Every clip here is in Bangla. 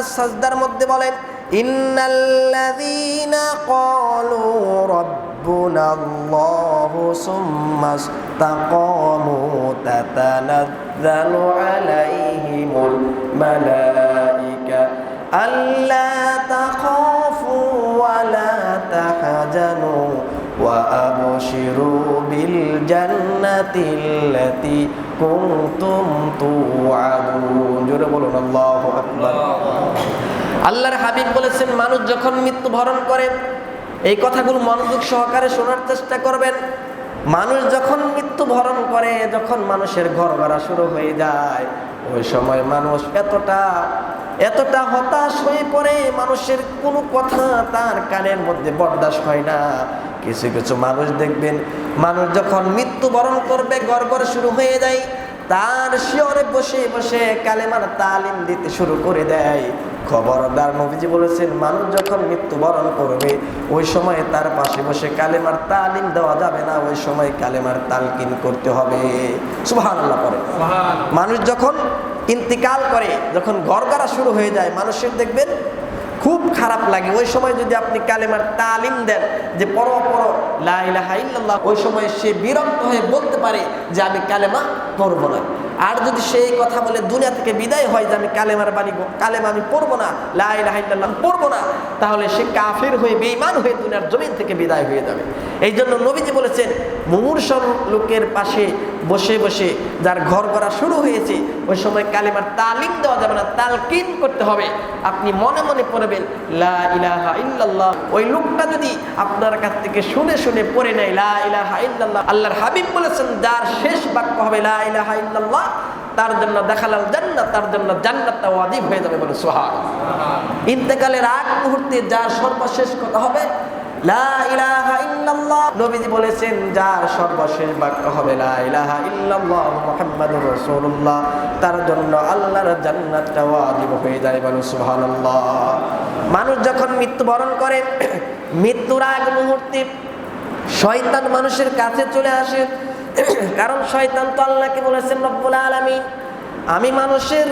আল্লাহ সাজদার মধ্যে বলেন, ইন্নাল্লাযীনা ক্বালু রাব্বুনাল্লাহু সুম্মা ইসতাকামু তাতানাযযালু আলাইহিমুল মালাঈকা আল্লা তাখাফু ওয়া লা তাহজানু ওয়া আবশিরু বিল জান্নাতিল্লাতি কুনতুম তুআদুন। জোরে বলুন, আল্লাহু আকবার। আল্লাহর হাবিব বলেছেন, মানুষ যখন মৃত্যু বরণ করে, এই কথাগুলো মনোযোগ সহকারে শোনার চেষ্টা করবেন। মানুষ যখন মৃত্যুবরণ করে, যখন মানুষের ঘর ভাড়া শুরু হয়ে যায়, ওই সময় মানুষ এতটা এতটা হতাশ হয়ে পড়ে, মানুষের কোনো কথা তার কানের মধ্যে বরদাস্ত হয় না। কিছু কিছু মানুষ দেখবেন মানুষ যখন মৃত্যুবরণ করবে গড় গড় শুরু হয়ে যায় তার শিওরে বসে বসে কালেমার তালিম দিতে শুরু করে দেয়। খবরদার নবীজি বলেছেন মানুষ যখন মৃত্যুবরণ করবে ওই সময় তার পাশে বসে কালেমার তালিম দেওয়া যাবে না ওই সময় কালেমার তালকিন করতে হবে। সুবহানাল্লাহ করে মানুষ যখন ইন্তিকাল করে যখন করা শুরু হয়ে যায় মানুষের দেখবেন খুব খারাপ লাগে। ওই সময় যদি আপনি কালেমার তালিম দেন যে পড়ো লাইলা ইল্লাল্লাহ, ওই সময় সে বিরক্ত হয়ে বলতে পারে যে আমি কালেমা পড়ব না। আর যদি সেই কথা বলে দুনিয়া থেকে বিদায় হয় যে আমি কালেমার গো- কালেমা আমি পড়ব না লাইলাহা ইল্লাল্লাহ পড়ব না, তাহলে সে কাফির হয়ে, বেঈমান হয়ে দুনিয়ার জমিন থেকে বিদায় হয়ে যাবে। এই জন্য নবীজি বলেছেন মুমূর্ষণ লোকের পাশে বসে বসে যার ঘর করা শুরু হয়েছে, ওই সময় কালেমার তালিম দেওয়া যাবে না, তালকিন করতে হবে। আপনি মনে মনে পড়বেন, লা ইল্লাল্লাহ। ওই লোকটা যদি আপনার কাছ থেকে শুনে শুনে পড়ে নেয়, লা ইলাহা ইল্লাল্লাহ, আল্লাহর হাবিব বলেছেন, যার শেষ বাক্য হবে, লা ইলাহা ইল্লাল্লাহ তার জন্য দেখালাল জান্নাত, তার জন্য জান্নাতটা ওয়াজিব হয়ে যাবে বলে সোহাগ ইন্তেকালের আগ মুহূর্তে যার সর্বশেষ কথা হবে, লা ইলাহা নবীজি বলেছেন, যার সর্বশেষ বাক্য হবে, লা ইলাহা ইল্লাল্লাহ মুহাম্মাদুর রাসূলুল্লাহ। তার জন্য আল্লাহর জান্নাতটা ওয়াজিব হয়ে যায় বলে সুবহানাল্লাহ। মানুষ যখন মৃত্যুবরণ করে, মৃত্যুর আগ মুহূর্তে শয়তান মানুষের কাছে চলে আসে কারণ শয়তান তো আল্লাহকে বলেছেন, রব্বুল আলামিন, আমি মানুষের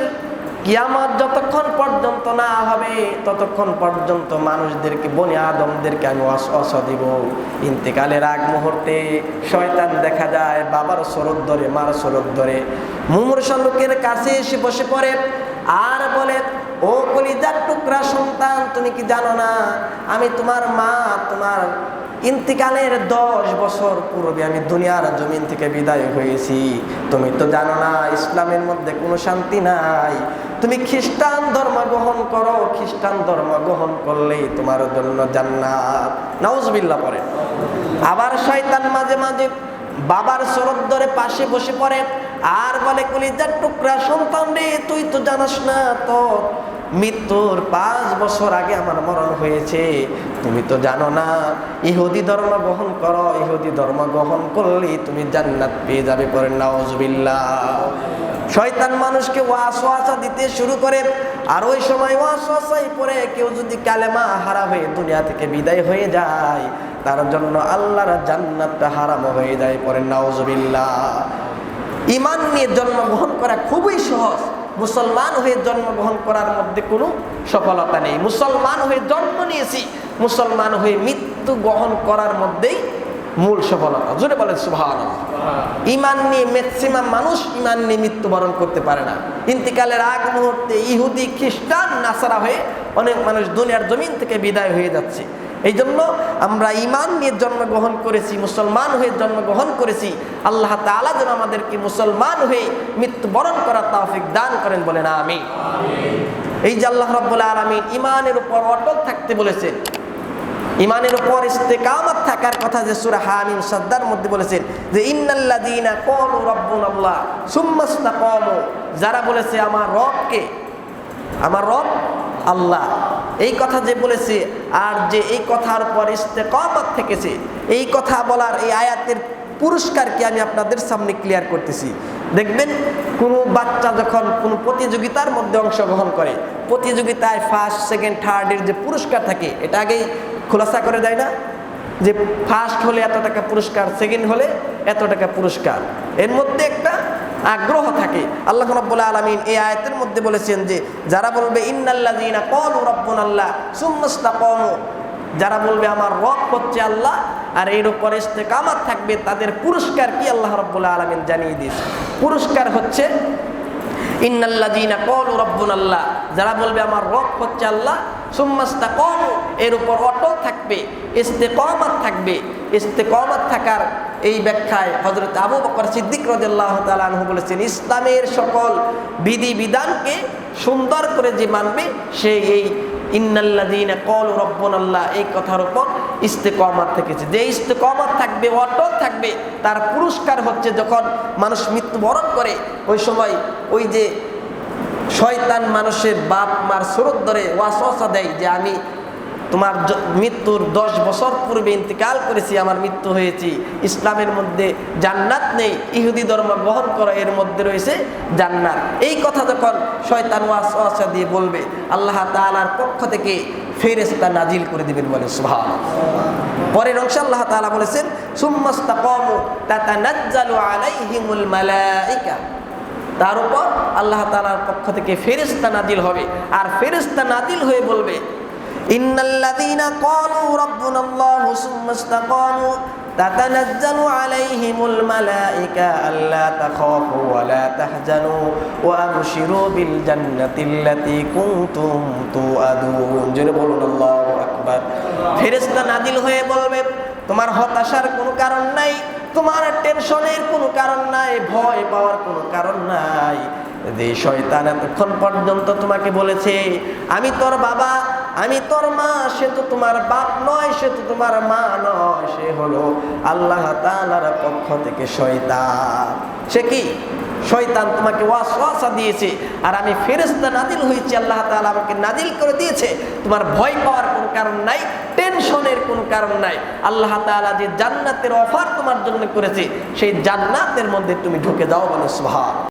কিয়ামত যতক্ষণ পর্যন্ত না হবে, ততক্ষণ পর্যন্ত মানুষদেরকে, বনে আদমদেরকে আমি অস দিব। ইন্তেকালের আগ মুহূর্তে শয়তান দেখা যায় বাবার সরদ ধরে, মার সরদ ধরে। মুমূর্ষ কাছে এসে বসে পড়ে, আর বলে, ও কলিজার টুকরা সন্তান, তুমি কি জানো না? আমি তোমার মা, তোমার ইন্তিকালের দশ বছর পূর্বে আমি দুনিয়ার জমিন থেকে বিদায় হয়েছি। তুমি তো জানো না, ইসলামের মধ্যে কোনো শান্তি নাই। তুমি খ্রিস্টান ধর্ম গ্রহণ করো, খ্রিস্টান ধর্ম গ্রহণ করলেই তোমার জন্য জান্নাত। নাউজবিল্লা পরে আবার শয়তান মাঝে মাঝে বাবার শরৎ ধরে পাশে বসে পড়ে। আর বলে, কলিজার টুকরা সন্তান রে, তুই তো জানাস না তো। মৃত্যুর পাঁচ বছর আগে আমার মরণ হয়েছে। তুমি তো জানো না, ইহুদি ধর্ম গ্রহণ করো, ইহুদি ধর্ম গ্রহণ করলেই তুমি জান্নাত পেয়ে যাবে পরে নাওজবিল্লা শয়তান মানুষকে ওয়াসওয়াসা দিতে শুরু করে, আর ওই সময় ওয়াসওয়াসাই পরে কেউ যদি কালেমা হারা হয়ে দুনিয়া থেকে বিদায় হয়ে যায়, তার জন্য আল্লাহর জান্নাতটা হারাম হয়ে যায় পরে নাওজবিল্লা ইমান নিয়ে জন্মগ্রহণ করা খুবই সহজ। মুসলমান হয়ে জন্মগ্রহণ করার মধ্যে কোনো সফলতা নেই। মুসলমান হয়ে জন্ম নিয়েছি মুসলমান হয়ে মৃত্যু গ্রহণ করার মধ্যেই মূল সফলতা। জোরে বলেন সুভান ইমান নিয়ে ম্যাক্সিমাম মানুষ ইমান নিয়ে মৃত্যুবরণ করতে পারে না। ইন্তিকালের আগ মুহূর্তে ইহুদি খ্রিস্টান নাসারা হয়ে অনেক মানুষ দুনিয়ার জমিন থেকে বিদায় হয়ে যাচ্ছে। এই জন্য আমরা ইমান নিয়ে জন্মগ্রহণ করেছি মুসলমান হয়ে জন্মগ্রহণ করেছি। আল্লাহ তাআলা যেন আমাদেরকে মুসলমান হয়ে মৃত্যুবরণ করার তাফিক দান করেন বলে না আমি এই যে আল্লাহ রব্বুল আলমিন ইমানের উপর অটল থাকতে বলেছেন। ইমানের উপর ইস্তেকামত থাকার কথা যে সূরা হামিম সাদ্দার মধ্যে বলেছেন যে ইন্নাল্লাযীনা ক্বালু রাব্বুনাল্লাহ সুম্মা ইসতাকামু। যারা বলেছে আমার রবকে আমার রব আল্লাহ। এই কথা যে বলেছে, আর যে এই কথার পর ইস্তেকামত থেকেছে, এই কথা বলার এই আয়াতের পুরস্কারকে আমি আপনাদের সামনে ক্লিয়ার করতেছি। দেখবেন, কোনো বাচ্চা যখন কোনো প্রতিযোগিতার মধ্যে অংশগ্রহণ করে, প্রতিযোগিতায় ফার্স্ট সেকেন্ড থার্ডের যে পুরস্কার থাকে, এটা আগেই খোলাসা করে দেয় না? যে ফার্স্ট হলে এত টাকা পুরস্কার সেকেন্ড হলে এত টাকা পুরস্কার। এর মধ্যে একটা আগ্রহ থাকে। আল্লাহ রব্বুল আলমিন এই আয়াতের মধ্যে বলেছেন যে, যারা বলবে, ইন্নাল্লাযীনা ক্বালু রাব্বুনাল্লাহ সুম্মাস্তাকামু যারা বলবে, আমার রব হচ্ছে আল্লাহ আর এর উপর ইস্তেকামাত থাকবে, তাদের পুরস্কার কি আল্লাহ রব্বুল আলমিন জানিয়ে দিয়েছে? পুরস্কার হচ্ছে, ইন্নাল্লাযীনা ক্বালু রাব্বুনাল্লাহ যারা বলবে, আমার রব হচ্ছে আল্লাহ সুম্মাস্তাকামু এর উপর অটল থাকবে, ইস্তেকামাত থাকবে। ইস্তেকামাত থাকার এই ব্যাখ্যায় হজরত আবু বকর সিদ্দিক রাদিয়াল্লাহু তাআলা আনহু বলেছেন, ইসলামের সকল বিধি বিধানকে সুন্দর করে যে মানবে, সে এই ইন্নাল্লাযীনা ক্বালু রাব্বুনাল্লাহ, এই কথার উপর ইস্তেকামাত থেকেছে। যে ইস্তেকামাত থাকবে, অটল থাকবে, তার পুরস্কার হচ্ছে যখন মানুষ মৃত্যুবরণ করে, ওই সময় ওই যে শয়তান মানুষের বাপ মার স্রোত ধরে ওয়াসওয়াসা দেয় যে আমি তোমার মৃত্যুর দশ বছর পূর্বে ইন্তেকাল করেছি, আমার মৃত্যু হয়েছি। ইসলামের মধ্যে জান্নাত নেই, ইহুদি ধর্ম গ্রহণ করা, এর মধ্যে রয়েছে জান্নাত। এই কথা যখন শয়তান ওয়াসওয়াসা দিয়ে বলবে, আল্লাহ তালার পক্ষ থেকে ফেরেস্তা নাজিল করে দিবেন বলে সুবহান পরের অংশ আল্লাহ তাআলা বলেছেন, সুম্মাস্তাকামু তাতানাজ্জালু আলাইহিমুল মালাইকা। তার উপর আল্লাহ তালার পক্ষ থেকে ফেরিস্তা নাজিল হবে। আর ফেরিস্তা নাদিল হয়ে বলবে ক্বালু রাব্বুনাল্লাহু সুম্মা ইসতাকামু তাতানাজ্জালু আলাইহিমুল মালাইকা আল্লা তাখাফু ওয়া লা তাহজানু ওয়া আবশিরু বিল জান্নাতিল্লাতী কুনতুম তুআদুন জোরে বলুন, আল্লাহু আকবার। ফেরেশতা নাজিল হয়ে বলবে, তোমার হতাশার কোনো কারণ নাই, তোমার টেনশনের কোনো কারণ নাই, ভয় পাওয়ার কোনো কারণ নাই। যে শয়তান এতক্ষণ পর্যন্ত তোমাকে বলেছে, আমি তোর বাবা আমি তোর মা, সে তো তোমার বাপ নয়, সে তো তোমার মা নয়, সে হলো আল্লাহ তাআলার পক্ষ থেকে শয়তান। সে কি? শয়তান তোমাকে ওয়াসওয়াসা দিয়েছে, আর আমি ফেরেশতা নাদিল হয়েছি, আল্লাহ তাআলা আমাকে নাদিল করে দিয়েছে। তোমার ভয় পাওয়ার কোনো কারণ নাই, টেনশনের কোনো কারণ নাই। আল্লাহ তাআলা যে জান্নাতের অফার তোমার জন্য করেছে, সেই জান্নাতের মধ্যে তুমি ঢুকে যাও বলে সুবহান।